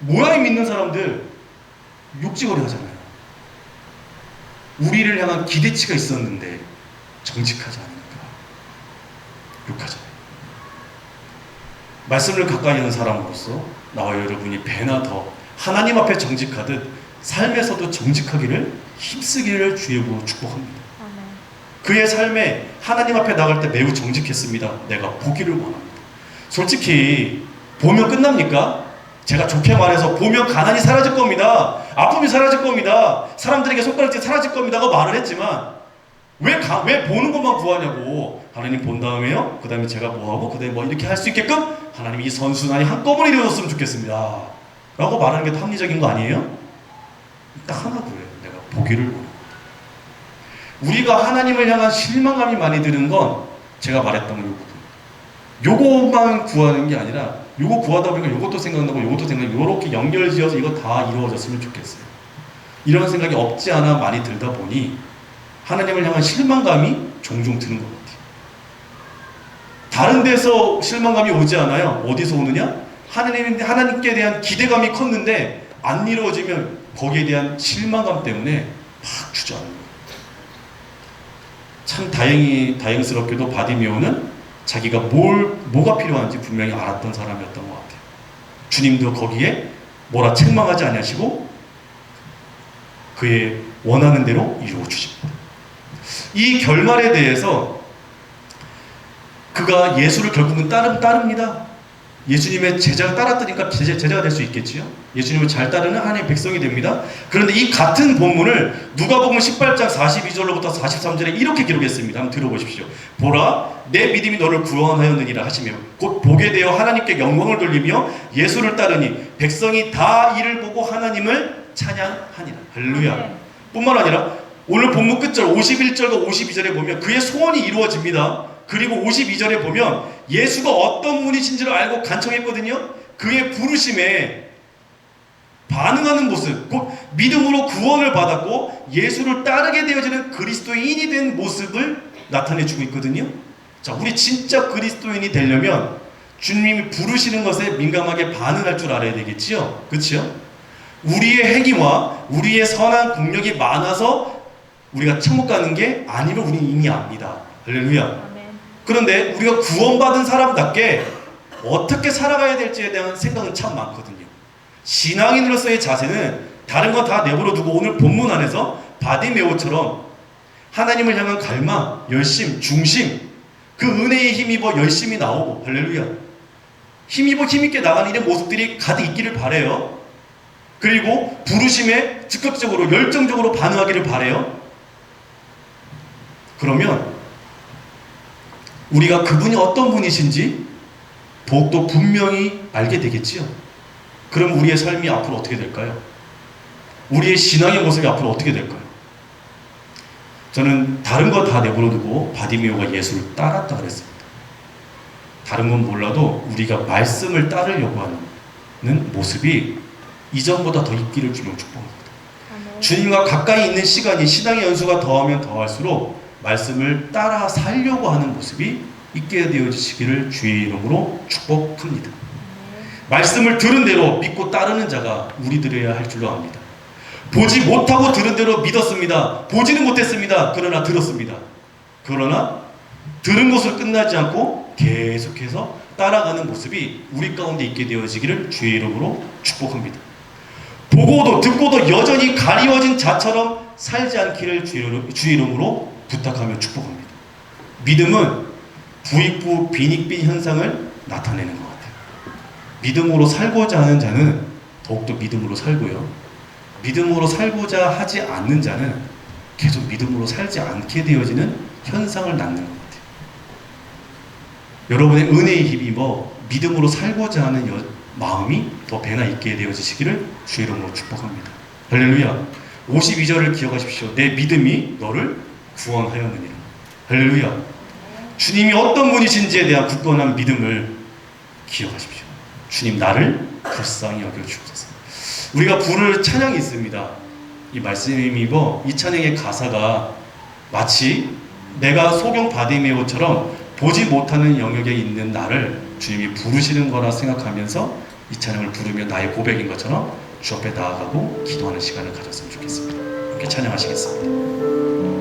모양이 믿는 사람들 욕지거리 하잖아요. 우리를 향한 기대치가 있었는데 정직하지 않으니까 욕하잖아요. 말씀을 가까이 하는 사람으로서 나와 여러분이 배나 더 하나님 앞에 정직하듯 삶에서도 정직하기를 힘쓰기를 주의 이름으로 축복합니다. 그의 삶에 하나님 앞에 나갈 때 매우 정직했습니다. 내가 보기를 원합니다. 솔직히 보면 끝납니까? 제가 좋게 말해서 보면 가난이 사라질 겁니다. 아픔이 사라질 겁니다. 사람들에게 손가락질 사라질 겁니다고 말을 했지만 왜, 가, 왜 보는 것만 구하냐고 하나님 본 다음에요. 그 다음에 제가 뭐하고 그 다음에 뭐 이렇게 할 수 있게끔 하나님 이 선순환이 한꺼번에 이루어졌으면 좋겠습니다. 라고 말하는 게 합리적인 거 아니에요? 딱 하나 그래요. 내가 보기를 원합니다. 우리가 하나님을 향한 실망감이 많이 드는 건 제가 말했던 건 요거거든요. 요것만 구하는 게 아니라 요거 구하다 보니까 요것도 생각나고 요것도 생각나고 요렇게 연결지어서 이거 다 이루어졌으면 좋겠어요. 이런 생각이 없지 않아 많이 들다 보니 하나님을 향한 실망감이 종종 드는 것 같아요. 다른 데서 실망감이 오지 않아요. 어디서 오느냐? 하나님, 하나님께 대한 기대감이 컸는데 안 이루어지면 거기에 대한 실망감 때문에 막 주저하는 거예요. 참 다행히 다행스럽게도 바디메오는 자기가 뭘 뭐가 필요한지 분명히 알았던 사람이었던 것 같아요. 주님도 거기에 뭐라 책망하지 않으시고 그의 원하는 대로 이루어 주십니다. 이 결말에 대해서 그가 예수를 결국은 따릅, 따릅니다. 예수님의 제자가 따랐으니까 제자, 제자가 될 수 있겠지요. 예수님을 잘 따르는 하나님의 백성이 됩니다. 그런데 이 같은 본문을 누가복음 18장 42절로부터 43절에 이렇게 기록했습니다. 한번 들어보십시오. 보라, 내 믿음이 너를 구원하였느니라 하시며 곧 보게 되어 하나님께 영광을 돌리며 예수를 따르니 백성이 다 이를 보고 하나님을 찬양하니라. 할렐루야. 아멘. 뿐만 아니라 오늘 본문 끝절 51절과 52절에 보면 그의 소원이 이루어집니다. 그리고 52절에 보면 예수가 어떤 분이신지를 알고 간청했거든요. 그의 부르심에 반응하는 모습, 곧 믿음으로 구원을 받았고 예수를 따르게 되어지는 그리스도인이 된 모습을 나타내주고 있거든요. 자, 우리 진짜 그리스도인이 되려면 주님이 부르시는 것에 민감하게 반응할 줄 알아야 되겠지요. 그렇죠? 우리의 행위와 우리의 선한 공력이 많아서 우리가 천국 가는 게 아니면 우리는 이미 압니다. 할렐루야. 그런데 우리가 구원받은 사람답게 어떻게 살아가야 될지에 대한 생각은 참 많거든요. 신앙인으로서의 자세는 다른 거 다 내버려 두고 오늘 본문 안에서 바디메오처럼 하나님을 향한 갈망, 열심, 중심, 그 은혜에 힘입어 열심히 나오고 할렐루야. 힘입어 힘있게 나가는 이런 모습들이 가득 있기를 바래요. 그리고 부르심에 즉각적으로 열정적으로 반응하기를 바래요. 그러면 우리가 그분이 어떤 분이신지 더욱더 분명히 알게 되겠지요. 그럼 우리의 삶이 앞으로 어떻게 될까요? 우리의 신앙의 모습이 앞으로 어떻게 될까요? 저는 다른 거 다 내버려두고 바디메오가 예수를 따랐다 그랬습니다. 다른 건 몰라도 우리가 말씀을 따르려고 하는 모습이 이전보다 더 있기를 주님 축복합니다. 주님과 가까이 있는 시간이 신앙의 연수가 더하면 더할수록 말씀을 따라 살려고 하는 모습이 있게 되어지시기를 주의 이름으로 축복합니다. 말씀을 들은 대로 믿고 따르는 자가 우리들이어야 할 줄로 압니다. 보지 못하고 들은 대로 믿었습니다. 보지는 못했습니다. 그러나 들었습니다. 그러나 들은 것으로 끝나지 않고 계속해서 따라가는 모습이 우리 가운데 있게 되어지기를 주의 이름으로 축복합니다. 보고도 듣고도 여전히 가리워진 자처럼 살지 않기를 주의 이름으로 부탁하며 축복합니다. 믿음은 부익부 빈익빈 현상을 나타내는 것 같아요. 믿음으로 살고자 하는 자는 더욱더 믿음으로 살고요. 믿음으로 살고자 하지 않는 자는 계속 믿음으로 살지 않게 되어지는 현상을 낳는 것 같아요. 여러분의 은혜에 힘입어 믿음으로 살고자 하는 여- 마음이 더 배나 있게 되어지시기를 주의 이름으로 축복합니다. 할렐루야. 52절을 기억하십시오. 내 믿음이 너를 구원하였느니라. 할렐루야. 주님이 어떤 분이신지에 대한 굳건한 믿음을 기억하십시오. 주님 나를 불쌍히 여겨 주옵소서. 우리가 부를 찬양이 있습니다. 이 말씀에 힘입어 이 찬양의 가사가 마치 내가 소경 바디메오처럼 보지 못하는 영역에 있는 나를 주님이 부르시는 거라 생각하면서 이 찬양을 부르며 나의 고백인 것처럼 주 앞에 나아가고 기도하는 시간을 가졌으면 좋겠습니다. 함께 찬양하시겠습니다.